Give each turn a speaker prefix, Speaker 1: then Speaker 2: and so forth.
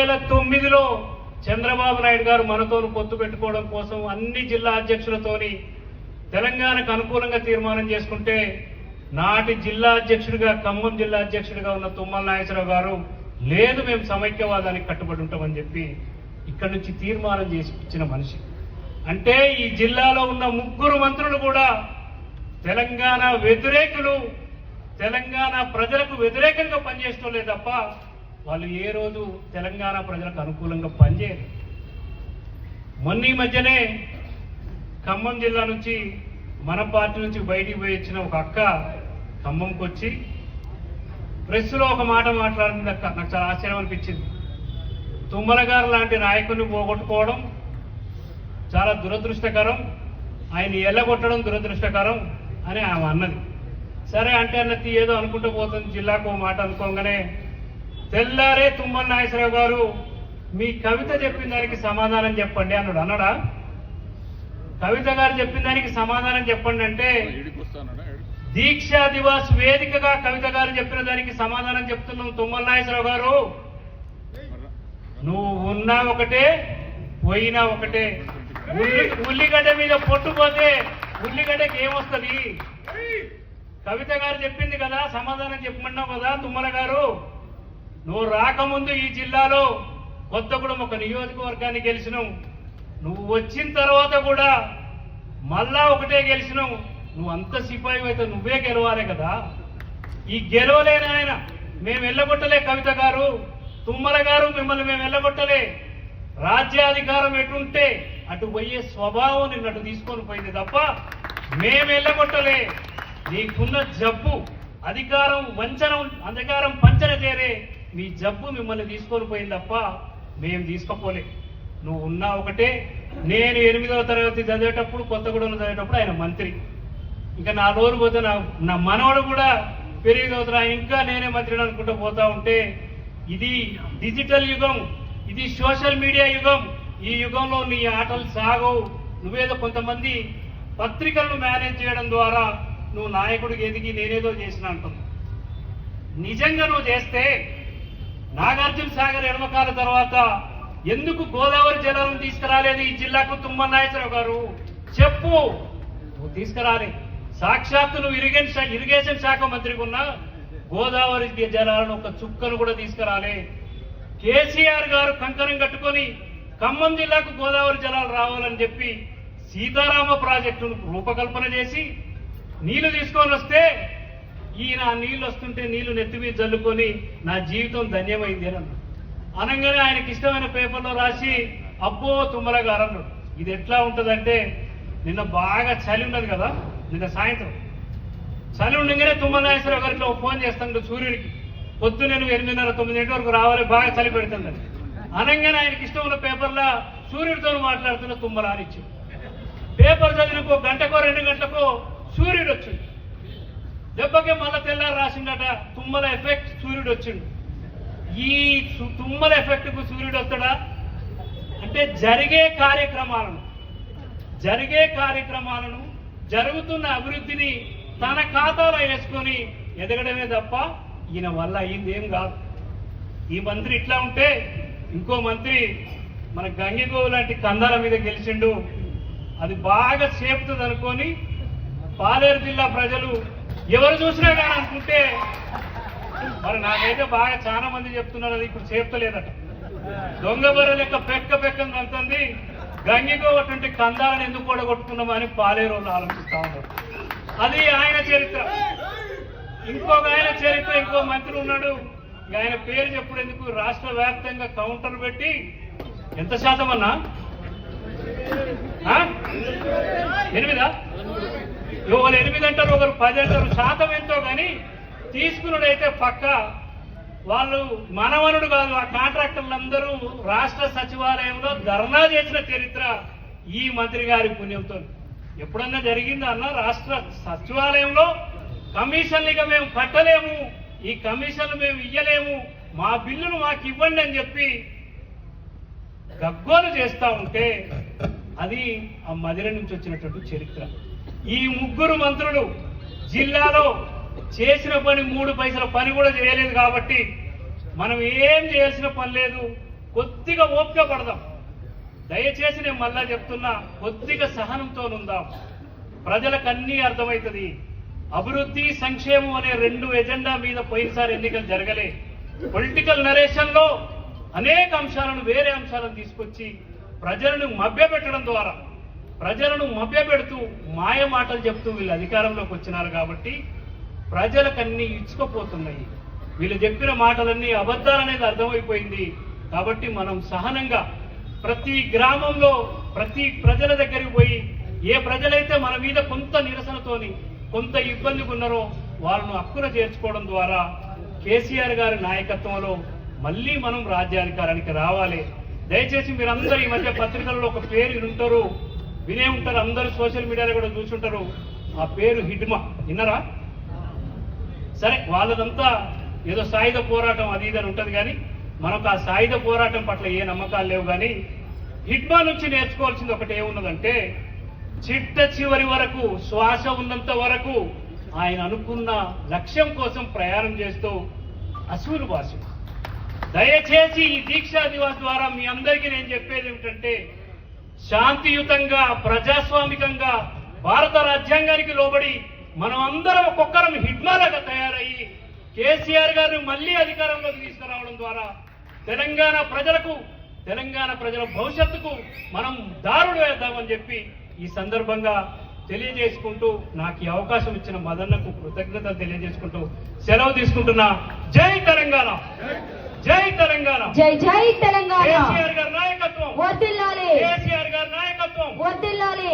Speaker 1: వేల తొమ్మిదిలో చంద్రబాబు నాయుడు గారు మనతో పొత్తు పెట్టుకోవడం కోసం అన్ని జిల్లా అధ్యక్షులతోని తెలంగాణకు అనుకూలంగా తీర్మానం చేసుకుంటే నాటి జిల్లా అధ్యక్షుడిగా ఖమ్మం జిల్లా అధ్యక్షుడిగా ఉన్న తుమ్మల నాగేశ్వరరావు గారు లేదు మేము సమైక్యవాదానికి కట్టుబడి ఉంటామని చెప్పి ఇక్కడి నుంచి తీర్మానం చేసి ఇచ్చిన మనిషి. అంటే ఈ జిల్లాలో ఉన్న ముగ్గురు మంత్రులు కూడా తెలంగాణ వ్యతిరేకులు తెలంగాణ ప్రజలకు వ్యతిరేకంగా పనిచేసుకోలే తప్ప వాళ్ళు ఏ రోజు తెలంగాణ ప్రజలకు అనుకూలంగా పనిచేయరు. మొన్న ఈ మధ్యనే ఖమ్మం జిల్లా నుంచి మన పార్టీ నుంచి బయటికి పోయి వచ్చిన ఒక అక్క ఖమ్మంకి వచ్చి ప్రెస్లో ఒక మాట మాట్లాడింది అక్క. నాకు చాలా ఆశ్చర్యం అనిపించింది. తుమ్మల గారు లాంటి నాయకుడిని పోగొట్టుకోవడం చాలా దురదృష్టకరం. ఆయన ఎల్లగొట్టడం దురదృష్టకరం అని ఆమె అన్నది. సరే అంటే అన్నది ఏదో అనుకుంటూ పోతుంది. జిల్లాకు ఓ మాట అనుకోగానే తెల్లారే తుమ్మల నాగేశ్వరరావు గారు మీ కవిత చెప్పిన దానికి సమాధానం చెప్పండి అన్నాడు. అన్నాడా? కవిత గారు చెప్పిన దానికి సమాధానం చెప్పండి అంటే దీక్షా దివాస్ వేదికగా కవిత గారు చెప్పిన దానికి సమాధానం చెప్తున్నాం తుమ్మల నాగేశ్వరరావు గారు. నువ్వు ఉన్నా ఒకటే పోయినా ఒకటే. ఉల్లి ఉల్లిగడ్డ మీద పొట్టుపోతే ఉల్లిగడ్డకి ఏమొస్తుంది? కవిత గారు చెప్పింది కదా సమాధానం చెప్పమన్నావు కదా తుమ్మల గారు. నువ్వు రాకముందు ఈ జిల్లాలో కొత్తగూడెం ఒక నియోజకవర్గాన్ని గెలిచినావు. నువ్వు వచ్చిన తర్వాత కూడా మళ్ళా ఒకటే గెలిచినావు. నువ్వు అంత సిపాయి అయితే నువ్వే గెలవాలి కదా. ఈ గెలవలేని ఆయన మేము వెళ్ళగొట్టలే కవిత గారు తుమ్మల గారు మిమ్మల్ని మేము వెళ్ళగొట్టలే రాజ్యాధికారం ఎటుంటే అటు పోయే స్వభావం నిన్నట్టు తీసుకొని పోయింది తప్ప మేము వెళ్ళగొట్టలే నీకున్న జబ్బు అధికారం వంచన అధికారం పంచన చేరే మీ జబ్బు మిమ్మల్ని తీసుకొని పోయింది తప్ప మేము తీసుకపోలే. నువ్వు ఉన్నా ఒకటే నేను ఎనిమిదవ తరగతి చదివేటప్పుడు కొత్తగూడెంలో చదివేటప్పుడు ఆయన మంత్రి. ఇంకా నా రోజు పోతే నా నా మనవడు కూడా పెరిగిదవుతున్నా ఇంకా నేనే మంత్రిని అనుకుంటూ పోతా ఉంటే ఇది డిజిటల్ యుగం ఇది సోషల్ మీడియా యుగం. ఈ యుగంలో నీ ఆటలు సాగవు. నువ్వేదో కొంతమంది పత్రికలను మేనేజ్ చేయడం ద్వారా నువ్వు నాయకుడికి ఎదిగి నేనేదో చేసిన అంటున్నావు నిజంగా నువ్వు చేస్తే నాగార్జున సాగర్ ఎడమకాల తర్వాత ఎందుకు గోదావరి జలాలను తీసుకురాలేదు ఈ జిల్లాకు తుమ్మల గారు? చెప్పు. నువ్వు తీసుకురాలి. సాక్షాత్తు నువ్వు ఇరిగేషన్ ఇరిగేషన్ శాఖ మంత్రికి ఉన్న గోదావరి జలాలను ఒక చుక్కను కూడా తీసుకురాలే. కేసీఆర్ గారు కంకణం కట్టుకొని ఖమ్మం జిల్లాకు గోదావరి జలాలు రావాలని చెప్పి సీతారామ ప్రాజెక్టును రూపకల్పన చేసి నీళ్ళు తీసుకొని వస్తే ఈయన నీళ్ళు వస్తుంటే నీళ్ళు నెత్తి జల్లుకొని నా జీవితం ధన్యమైంది అని అన్నాడు. అనగానే ఆయనకి ఇష్టమైన పేపర్లో రాసి అబ్బో తుమ్మల గారు అన్నాడు. ఇది ఎట్లా ఉంటుందంటే నిన్న బాగా చలి ఉన్నది కదా నిన్న సాయంత్రం. చలి ఉండగానే తుమ్మల నాగేశ్వరరావు గారికి ఫోన్ చేస్తాడు సూర్యుడికి. పొద్దు నేను ఎనిమిదిన్నర తొమ్మిదింటి వరకు రావాలి బాగా చలి పెడుతుందని. అనగానే ఆయనకి ఇష్టం ఉన్న పేపర్లో సూర్యుడితో మాట్లాడుతున్న తుమ్మల అని ఇచ్చింది పేపర్ చదివినకో గంటకో రెండు గంటలకో సూర్యుడు వచ్చింది దెబ్బకి మళ్ళీ తెల్లారు రాసిండట తుమ్మల ఎఫెక్ట్ సూర్యుడు వచ్చిండు. ఈ తుమ్మల ఎఫెక్ట్కు సూర్యుడు వస్తాడా? అంటే జరిగే కార్యక్రమాలను జరిగే కార్యక్రమాలను జరుగుతున్న అభివృద్ధిని తన ఖాతాలో వేసుకొని ఎదగడమే తప్ప ఈయన వల్ల అయింది ఏం కాదు. ఈ మంత్రి ఇట్లా ఉంటే ఇంకో మంత్రి మన గంగిగోవు లాంటి కందాల మీద గెలిచిండు. అది బాగా చేపుతుంది అనుకొని పాలేరు జిల్లా ప్రజలు ఎవరు చూసినా కానీ అనుకుంటే మరి నాకైతే బాగా చాలా మంది చెప్తున్నారు అది ఇప్పుడు చేపలేదట దొంగ బర్రె లెక్క పెక్క పెక్కని అంటుంది. గంగిగోవటువంటి కందాలను ఎందుకు కూడా కొట్టుకున్నామని పాలేరు వాళ్ళు ఆలోచిస్తా ఉన్నారు. అది ఆయన చరిత్ర. ఇంకొక ఆయన చరిత్ర ఇంకో మంత్రి ఉన్నాడు. ఆయన పేరు చెప్పుడు ఎందుకు రాష్ట్ర వ్యాప్తంగా కౌంటర్ పెట్టి ఎంత శాతం అన్నా? ఎనిమిదా? ఒకరు ఎనిమిది అంటారు ఒకరు పది అంటారు శాతం ఎంతో కానీ తీసుకున్నదైతే పక్క వాళ్ళు మనవనుడు కాదు. ఆ కాంట్రాక్టర్లందరూ రాష్ట్ర సచివాలయంలో ధర్నా చేసిన చరిత్ర ఈ మంత్రి గారి పుణ్యంతో. ఎప్పుడన్నా జరిగింది అన్న? రాష్ట్ర సచివాలయంలో కమిషన్లు ఇక మేము కట్టలేము. ఈ కమిషన్లు మేము ఇయ్యలేము. మా బిల్లును మాకు ఇవ్వండి అని చెప్పి గగ్గోలు చేస్తా ఉంటే అది ఆ మదిర నుంచి వచ్చినటువంటి చరిత్ర. ఈ ముగ్గురు మంత్రులు జిల్లాలో చేసిన పని మూడు పైసల పని కూడా చేయలేదు కాబట్టి మనం ఏం చేయాల్సిన పని లేదు. కొద్దిగా ఓపిక పడదాం. దయచేసి నేను మళ్ళా చెప్తున్నా కొద్దిగా సహనంతో ఉందాం. ప్రజలకు అన్నీ అర్థమవుతుంది. అభివృద్ధి సంక్షేమం అనే రెండు ఎజెండా మీద పోయినసారి ఎన్నికలు జరగలే. పొలిటికల్ నరేషన్లో అనేక అంశాలను వేరే అంశాలను తీసుకొచ్చి ప్రజలను మభ్యపెట్టడం ద్వారా ప్రజలను మభ్యపెడుతూ మాయ మాటలు చెప్తూ వీళ్ళు అధికారంలోకి వచ్చినారు కాబట్టి ప్రజలకన్నీ ఇచ్చుకోపోతున్నాయి. వీళ్ళు చెప్పిన మాటలన్నీ అబద్ధాలనేది అర్థమైపోయింది. కాబట్టి మనం సహనంగా ప్రతి గ్రామంలో ప్రతి ప్రజల దగ్గరికి పోయి ఏ ప్రజలైతే మన మీద కొంత నిరసనతోని కొంత ఇబ్బందిగా ఉన్నారో వాళ్ళను హక్కున చేర్చుకోవడం ద్వారా కేసీఆర్ గారి నాయకత్వంలో మళ్ళీ మనం రాజ్యాధికారానికి రావాలి. దయచేసి మీరందరూ ఈ మధ్య పత్రికల్లో ఒక పేరు ఉంటారు వినే ఉంటారు అందరూ సోషల్ మీడియాలో కూడా చూసుంటారు. ఆ పేరు హిడ్మా విన్నరా? సరే వాళ్ళదంతా ఏదో సాయుధ పోరాటం అది ఇది అని ఉంటుంది కానీ మనకు ఆ సాయుధ పోరాటం పట్ల ఏ నమ్మకాలు లేవు కానీ హిడ్మా నుంచి నేర్చుకోవాల్సింది ఒకటి ఏమున్నదంటే చిట్ట చివరి వరకు శ్వాస ఉన్నంత వరకు ఆయన అనుకున్న లక్ష్యం కోసం ప్రయాణం చేస్తూ అసూలు భాష దయచేసి ఈ దీక్షా దివాస్ ద్వారా మీ అందరికీ నేను చెప్పేది ఏమిటంటే శాంతియుతంగా ప్రజాస్వామికంగా భారత రాజ్యాంగానికి లోబడి మనం అందరం ఒక్కొక్కరం హిడ్మాలాగా తయారయ్యి కేసీఆర్ గారిని మళ్ళీ అధికారంలోకి తీసుకురావడం ద్వారా తెలంగాణ ప్రజలకు తెలంగాణ ప్రజల భవిష్యత్తుకు మనం దారులు వేద్దామని చెప్పి ఈ సందర్భంగా తెలియజేసుకుంటూ నాకు ఈ అవకాశం ఇచ్చిన మదన్నకు కృతజ్ఞతలు తెలియజేసుకుంటూ సెలవు తీసుకుంటున్నా. జై తెలంగాణ! జై తెలంగాణ.
Speaker 2: జై జై తెలంగాణ.
Speaker 1: కేసీఆర్ గారి నాయకత్వం.
Speaker 2: వర్దిల్లాలి
Speaker 1: కేసీఆర్ గారి నాయకత్వం.
Speaker 2: వర్దిల్లాలి